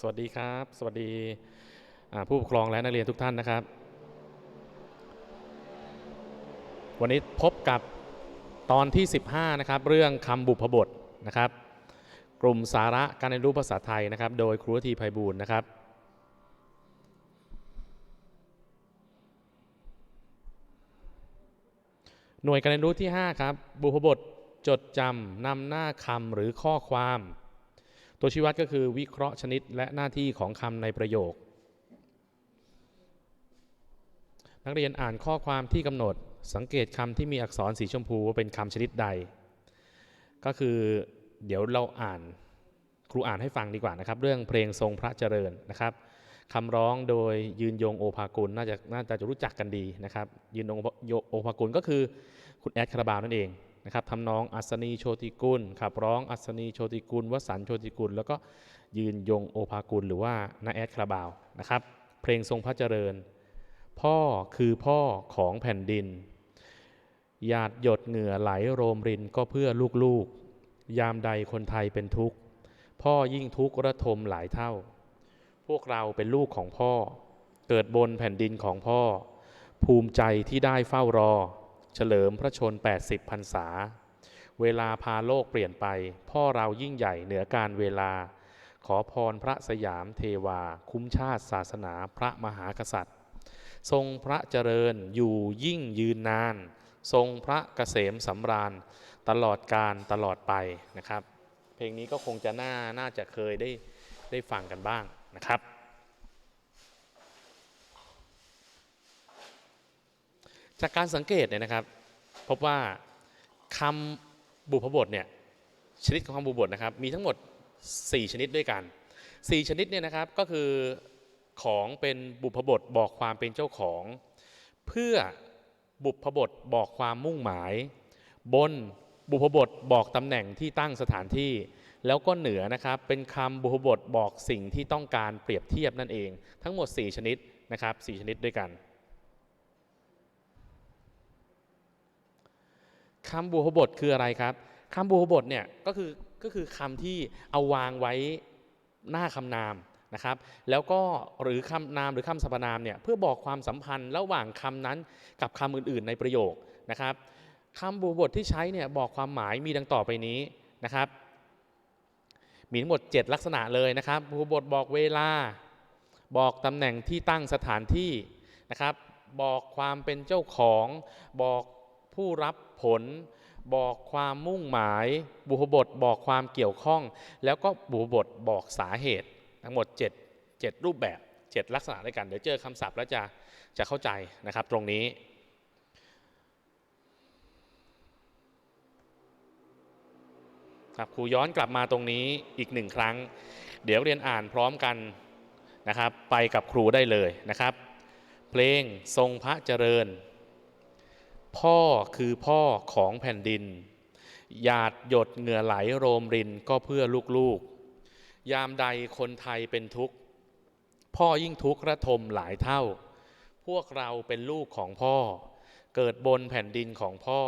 สวัสดีครับ สวัสดีผู้ปกครองและนักเรียนทุกท่านนะครับ วันนี้พบกับตอนที่ 15 นะครับ เรื่องคำบุพบทนะครับ กลุ่มสาระการเรียนรู้ภาษาไทยนะครับ โดยครูทีไพบูลนะครับ หน่วยการเรียนรู้ที่ 5 ครับ บุพบทจดจำนำหน้าคำหรือข้อความ ตัวชี้วัดก็คือวิเคราะห์ชนิดและหน้าที่ของคำในประโยค นักเรียนอ่านข้อความที่กำหนดสังเกตคำที่มีอักษรสีชมพูว่าเป็นคำชนิดใด ก็คือเดี๋ยวเราอ่านครูอ่านให้ฟังดีกว่านะครับ เรื่องเพลงทรงพระเจริญนะครับคำร้องโดยยืนยงโอภากุลน่าจะน่าจะรู้จักกันดีนะครับ ยืนยงโอภากุลก็คือคุณแอดคาราบาวนั่นเอง นะครับทำนองอัศนีโชติกุลขับร้องอัศนีโชติกุลวสันโชติกุล แล้วก็ยืนยงโอภากุลหรือว่านาแอดคาราบาวนะครับ เพลงทรงพระเจริญ พ่อคือพ่อของแผ่นดิน หยาดหยดเหงื่อไหลโรมรินก็เพื่อลูกๆ ยามใดคนไทยเป็นทุกข์ พ่อยิ่งทุกข์ระทมหลายเท่า พวกเราเป็นลูกของพ่อ เกิดบนแผ่นดินของพ่อ ภูมิใจที่ได้เฝ้ารอ เฉลิมพระชน 80พรรษา เวลาพาโลกเปลี่ยนไป พ่อเรายิ่งใหญ่เหนือการเวลา ขอพรพระสยามเทวา คุ้มชาติศาสนาพระมหากษัตริย์ ทรงพระเจริญอยู่ยิ่งยืนนาน ทรงพระเกษมสำราญ ตลอดการตลอดไปนะครับ เพลงนี้ก็คงจะน่าน่าจะเคยได้ได้ฟังกันบ้างนะครับ จากการสังเกตเนี่ยนะครับ พบว่าคำบุพบทเนี่ยชนิดของคำบุพบทนะครับ มีทั้งหมด 4 ชนิดด้วยกัน 4 ชนิดเนี่ยนะครับก็คือของเป็นบุพบทบอกความเป็นเจ้าของ เพื่อบุพบทบอกความมุ่งหมาย บนบุพบทบอกตำแหน่งที่ตั้งสถานที่ แล้วก็เหนือนะครับเป็นคำบุพบทบอกสิ่งที่ต้องการเปรียบเทียบนั่นเอง ทั้งหมด 4 ชนิดนะครับ4ชนิดด้วยกัน คำบุพบทคืออะไรครับคำบุพบทเนี่ยก็คือก็คือคำที่เอาวางไว้หน้าคำนามนะครับแล้วก็หรือคำนามหรือคำสรรพนามเนี่ยเพื่อบอกความสัมพันธ์ระหว่างคำนั้นกับคำอื่น ๆ ในประโยคนะครับคำบุพบทที่ใช้เนี่ยบอกความหมายมีดังต่อไปนี้นะครับ มีทั้งหมด 7 ลักษณะเลยนะครับบุพบทบอกเวลา บอกตำแหน่งที่ตั้งสถานที่นะครับบอกความเป็นเจ้าของ บอก ผู้รับผลบอกความมุ่งหมาย บุพบทบอกความเกี่ยวข้อง แล้วก็บุพบทบอกสาเหตุ ทั้งหมด 7 7 รูปแบบ 7 ลักษณะด้วยกัน เดี๋ยวเจอคำศัพท์แล้วจะจะเข้าใจนะครับตรงนี้ ครับครูย้อนกลับมาตรงนี้อีกหนึ่งครั้ง เดี๋ยวเรียนอ่านพร้อมกันนะครับ ไปกับครูได้เลยนะครับ เพลงทรงพระเจริญ พ่อคือพ่อของแผ่นดิน หยาดหยดเหงื่อไหลโรมรินก็เพื่อลูกๆ ยามใดคนไทยเป็นทุกข์ พ่อยิ่งทุกข์ระทมหลายเท่า พวกเราเป็นลูกของพ่อ เกิดบนแผ่นดินของพ่อ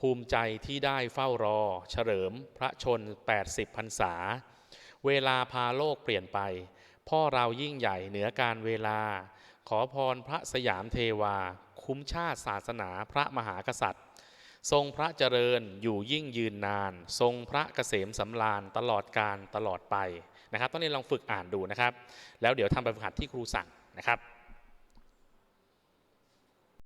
ภูมิใจที่ได้เฝ้ารอ เฉลิมพระชน 80พรรษา เวลาพาโลกเปลี่ยนไป พ่อเรายิ่งใหญ่เหนือการเวลา ขอพรพระสยามเทวา คุ้มชาติศาสนาพระมหากษัตริย์ ทรงพระเจริญอยู่ยิ่งยืนนาน ทรงพระเกษมสำราญตลอดการตลอดไปนะครับต้องนี้ลองฝึกอ่านดูนะครับ แล้วเดี๋ยวทำแบบฝึกหัดที่ครูสั่งนะครับ